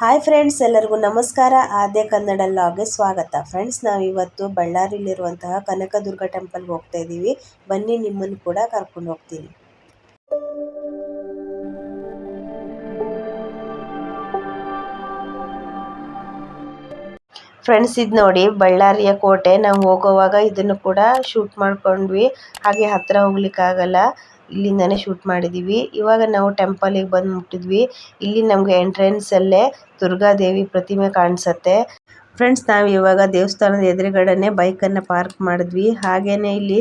Hi friends ಎಲ್ಲರಿಗೂ ನಮಸ್ಕಾರ. ಆದ್ಯ ಕನ್ನಡ ಲಾಗ್ಗೆ ಸ್ವಾಗತ. ಫ್ರೆಂಡ್ಸ್ ನಾವು ಇವತ್ತು ಬಳ್ಳಾರಿಲಿರುವಂತಹ ಕನಕದುರ್ಗ ಟೆಂಪಲ್ ಹೋಗ್ತಾ ಇದ್ದೀವಿ. ಬನ್ನಿ, ನಿಮ್ಮನ್ನು ಕೂಡ ಕರ್ಕೊಂಡು ಹೋಗ್ತೀನಿ. ಫ್ರೆಂಡ್ಸ್ ಇದು ನೋಡಿ, ಬಳ್ಳಾರಿಯ ಕೋಟೆ. ನಾವು ಹೋಗೋವಾಗ ಇದನ್ನು ಕೂಡ ಶೂಟ್ ಮಾಡ್ಕೊಂಡ್ವಿ. ಹಾಗೆ ಹತ್ರ ಹೋಗ್ಲಿಕ್ಕಾಗಲ್ಲ. ಇಲ್ಲಿಂದಾನೇ ಶೂಟ್ ಮಾಡಿದೀವಿ. ಇವಾಗ ನಾವು ಟೆಂಪಲಿಗೆ ಬಂದು ಮುಟ್ಟಿದ್ವಿ ಇಲ್ಲಿ ನಮಗೆ ಎಂಟ್ರೆನ್ಸ್ ಅಲ್ಲೇ ದುರ್ಗಾದೇವಿ ಪ್ರತಿಮೆ ಕಾಣಿಸುತ್ತೆ. ಫ್ರೆಂಡ್ಸ್ ನಾವು ಇವಾಗ ದೇವಸ್ಥಾನದ ಎದುರುಗಡೆನೆ ಬೈಕ್ ಅನ್ನ ಪಾರ್ಕ್ ಮಾಡಿದ್ವಿ. ಹಾಗೇನೆ ಇಲ್ಲಿ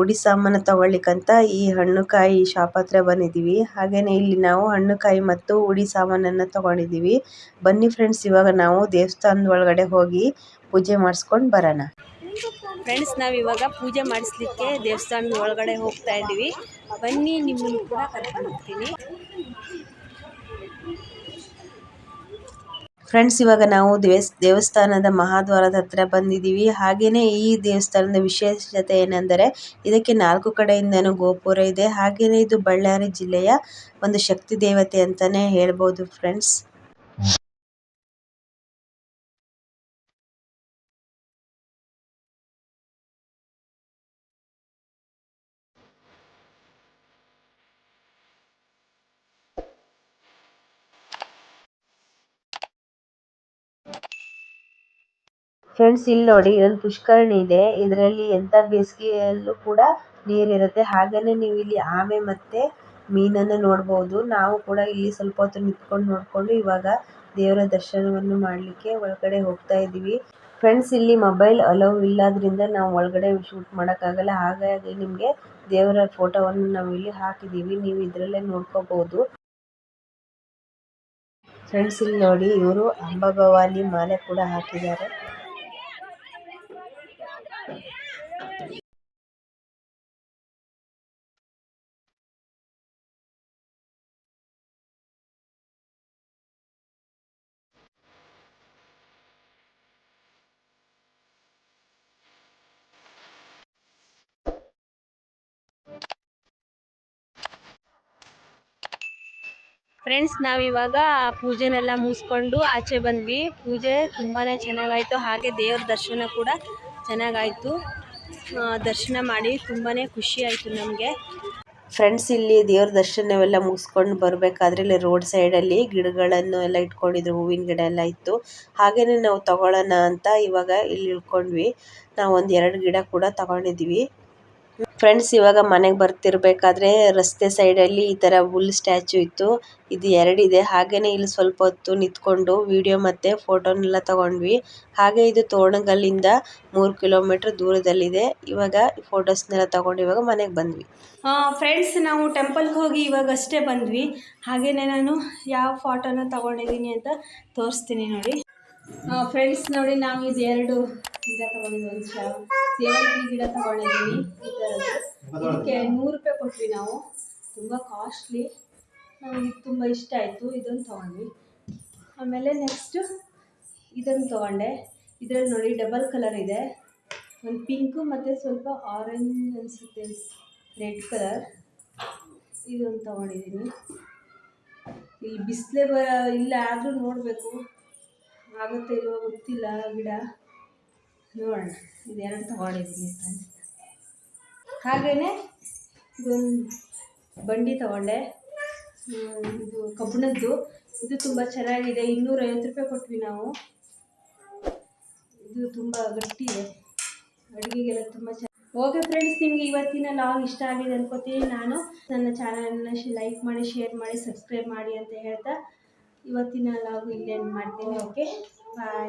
ಉಡಿ ಸಾಮಾನು ತಗೊಳ್ಳಿಕ್ಕಂತ ಈ ಹಣ್ಣು ಕಾಯಿ ಶಾಪ್ ಹತ್ರ ಬಂದಿದ್ದೀವಿ ಹಾಗೇನೆ ಇಲ್ಲಿ ನಾವು ಹಣ್ಣು ಕಾಯಿ ಮತ್ತು ಉಡಿ ಸಾಮಾನನ್ನ ತಗೊಂಡಿದ್ದೀವಿ ಬನ್ನಿ ಫ್ರೆಂಡ್ಸ್ ಇವಾಗ ನಾವು ದೇವಸ್ಥಾನದ ಒಳಗಡೆ ಹೋಗಿ ಪೂಜೆ ಮಾಡಿಸ್ಕೊಂಡು ಬರೋಣ. ಫ್ರೆಂಡ್ಸ್ ನಾವು ಇವಾಗ ಪೂಜೆ ಮಾಡಿಸ್ಲಿಕ್ಕೆ ದೇವಸ್ಥಾನದ ಒಳಗಡೆ ಹೋಗ್ತಾ ಇದ್ದೀವಿ. ಬನ್ನಿ, ನಿಮ್ಮನ್ನು ಕೂಡ ಕರ್ಕೊಂಡು ಹೋಗ್ತೀನಿ ಫ್ರೆಂಡ್ಸ್ ಇವಾಗ ನಾವು ದೇವಸ್, ದೇವಸ್ಥಾನದ ಮಹಾದ್ವಾರದ ಹತ್ರ ಬಂದಿದ್ದೀವಿ. ಹಾಗೆಯೇ ಈ ದೇವಸ್ಥಾನದ ವಿಶೇಷತೆ ಏನೆಂದರೆ, ಇದಕ್ಕೆ ನಾಲ್ಕು ಕಡೆಯಿಂದನೂ ಗೋಪುರ ಇದೆ. ಹಾಗೆಯೇ ಇದು ಬಳ್ಳಾರಿ ಜಿಲ್ಲೆಯ ಒಂದು ಶಕ್ತಿ ದೇವತೆ ಅಂತಾನೆ ಹೇಳ್ಬೋದು ಫ್ರೆಂಡ್ಸ್ ಫ್ರೆಂಡ್ಸ್ ಇಲ್ಲಿ ನೋಡಿ, ಇದೊಂದು ಪುಷ್ಕರಣಿ ಇದೆ. ಇದರಲ್ಲಿ ಎಂತ ಬೇಸಿಗೆಯಲ್ಲೂ ಕೂಡ ನೀರಿರುತ್ತೆ. ಹಾಗೇನೇ ನೀವು ಇಲ್ಲಿ ಆಮೆ ಮತ್ತೆ ಮೀನನ್ನು ನೋಡಬಹುದು ನಾವು ಕೂಡ ಇಲ್ಲಿ ಸ್ವಲ್ಪ ಹೊತ್ತು ನಿಂತ್ಕೊಂಡು ನೋಡ್ಕೊಂಡು ಇವಾಗ ದೇವರ ದರ್ಶನವನ್ನು ಮಾಡಲಿಕ್ಕೆ ಒಳಗಡೆ ಹೋಗ್ತಾ ಇದ್ದೀವಿ. ಫ್ರೆಂಡ್ಸ್ ಇಲ್ಲಿ ಮೊಬೈಲ್ ಅಲೋ ಇಲ್ಲದ್ರಿಂದ ನಾವು ಒಳಗಡೆ ಶೂಟ್ ಮಾಡೋಕ್ಕಾಗಲ್ಲ. ಹಾಗಾಗಿ ನಿಮಗೆ ದೇವರ ಫೋಟೋವನ್ನು ನಾವು ಇಲ್ಲಿ ಹಾಕಿದ್ದೀವಿ. ನೀವು ಇದರಲ್ಲೇ ನೋಡ್ಕೋಬಹುದು ಫ್ರೆಂಡ್ಸ್ ಇಲ್ಲಿ ನೋಡಿ, ಇವರು ಅಂಬಾಭವಾನಿ ಮಾಲೆ ಕೂಡ ಹಾಕಿದ್ದಾರೆ. ಫ್ರೆಂಡ್ಸ್ ನಾವಿವಾಗ ಪೂಜೆನೆಲ್ಲ ಮುಗಿಸ್ಕೊಂಡು ಆಚೆ ಬಂದ್ವಿ. ಪೂಜೆ ತುಂಬಾ ಚೆನ್ನಾಗಾಯಿತು. ಹಾಗೆ ದೇವ್ರ ದರ್ಶನ ಕೂಡ ಚೆನ್ನಾಗಾಯಿತು. ದರ್ಶನ ಮಾಡಿ ತುಂಬಾ ಖುಷಿ ಆಯಿತು ನಮಗೆ. ಫ್ರೆಂಡ್ಸ್ ಇಲ್ಲಿ ದೇವ್ರ ದರ್ಶನವೆಲ್ಲ ಮುಗಿಸ್ಕೊಂಡು ಬರಬೇಕಾದ್ರೆ ಇಲ್ಲಿ ರೋಡ್ ಸೈಡಲ್ಲಿ ಗಿಡಗಳನ್ನು ಎಲ್ಲ ಇಟ್ಕೊಂಡಿದ್ರು, ಹೂವಿನ ಗಿಡ ಎಲ್ಲ ಇತ್ತು. ಹಾಗೆಯೇ ನಾವು ತಗೊಳ್ಳೋಣ ಅಂತ ಇವಾಗ ಇಲ್ಲಿ ಇಳ್ಕೊಂಡ್ವಿ. ನಾವು ಒಂದು ಎರಡು ಗಿಡ ಕೂಡ ತಗೊಂಡಿದ್ವಿ ಫ್ರೆಂಡ್ಸ್ ಇವಾಗ ಮನೆಗೆ ಬರ್ತಿರ್ಬೇಕಾದ್ರೆ ರಸ್ತೆ ಸೈಡಲ್ಲಿ ಈ ತರ ಹುಲ್ ಸ್ಟ್ಯಾಚು ಇತ್ತು. ಇದು ಎರಡಿದೆ. ಹಾಗೇನೆ ಇಲ್ಲಿ ಸ್ವಲ್ಪ ಹೊತ್ತು ನಿಂತ್ಕೊಂಡು ವಿಡಿಯೋ ಮತ್ತೆ ಫೋಟೋನೆಲ್ಲ ತಗೊಂಡ್ವಿ. ಹಾಗೆ ಇದು ತೋರಣಗಲ್ಲಿಂದ ಮೂರು ಕಿಲೋಮೀಟರ್ ದೂರದಲ್ಲಿದೆ. ಇವಾಗ ಫೋಟೋಸ್ನೆಲ್ಲ ತಗೊಂಡು ಇವಾಗ ಮನೆಗೆ ಬಂದ್ವಿ. ಫ್ರೆಂಡ್ಸ್ ನಾವು ಟೆಂಪಲ್ಗೆ ಹೋಗಿ ಇವಾಗ ಅಷ್ಟೇ ಬಂದ್ವಿ. ಹಾಗೇನೆ ನಾನು ಯಾವ ಫೋಟೋನ ತಗೊಂಡಿದ್ದೀನಿ ಅಂತ ತೋರಿಸ್ತೀನಿ ನೋಡಿ. ಫ್ರೆಂಡ್ಸ್ ನೋಡಿ, ನಾವು ಇದು ಎರಡು ಗಿಡ ತಗೊಂಡಿದ್ವಿ, ಒಂದು ಸೇವಂತಿ ಗಿಡ ತಗೊಂಡಿದ್ದೀವಿ ಈ ಥರದ್ದು ಇದಕ್ಕೆ ನೂರು ರೂಪಾಯಿ ಕೊಟ್ವಿ ನಾವು. ತುಂಬ ಕಾಸ್ಟ್ಲಿ ನಮಗೆ ತುಂಬ ಇಷ್ಟ ಆಯಿತು, ಇದನ್ನು ತೊಗೊಂಡ್ವಿ. ಆಮೇಲೆ ನೆಕ್ಸ್ಟು ಇದನ್ನು ತೊಗೊಂಡೆ. ಇದರಲ್ಲಿ ನೋಡಿ ಡಬಲ್ ಕಲರ್ ಇದೆ. ಒಂದು ಪಿಂಕು ಮತ್ತು ಸ್ವಲ್ಪ ಆರೆಂಜ್ ಅನಿಸುತ್ತೆ ರೆಡ್ ಕಲರ್ ಇದೊಂದು ತೊಗೊಂಡಿದ್ದೀನಿ. ಇಲ್ಲಿ ಬಿಸಿಲೇ ಬ, ಇಲ್ಲ ಆದರೂ ನೋಡಬೇಕು. ಆಗುತ್ತೆ ಇಲ್ವೋ ಗೊತ್ತಿಲ್ಲ ಗಿಡ. ನೋಡೋಣ, ಇದೆರಡು ತಗೊಂಡಿದ್ದೀನಿ ಫ್ರೆಂಡ್ಸ್. ಹಾಗೆಯೇ ಇದೊಂದು ಬಂಡಿ ತಗೊಂಡೆ. ಇದು ಕಬ್ಬಿಣದ್ದು. ಇದು ತುಂಬ ಚೆನ್ನಾಗಿದೆ. ಇನ್ನೂರೈವತ್ತು ರೂಪಾಯಿ ಕೊಟ್ವಿ ನಾವು. ಇದು ತುಂಬ ಗಟ್ಟಿ ಇದೆ. ಅಡುಗೆಗೆಲ್ಲ ತುಂಬ ಚೆನ್ನಾಗಿ ಓಕೆ ಫ್ರೆಂಡ್ಸ್ ನಿಮಗೆ ಇವತ್ತಿನ ಲಾಗ್ ಇಷ್ಟ ಆಗಿದೆ ಅನ್ಕೋತೀನಿ ನಾನು. ನನ್ನ ಚಾನಲನ್ನು ಲೈಕ್ ಮಾಡಿ ಶೇರ್ ಮಾಡಿ ಸಬ್ಸ್ಕ್ರೈಬ್ ಮಾಡಿ ಅಂತ ಹೇಳ್ತಾ ಇವತ್ತಿನ ಲಾಗ್ ಇಲ್ಲೇನು ಮಾಡ್ತೀನಿ ಓಕೆ ಬಾಯ್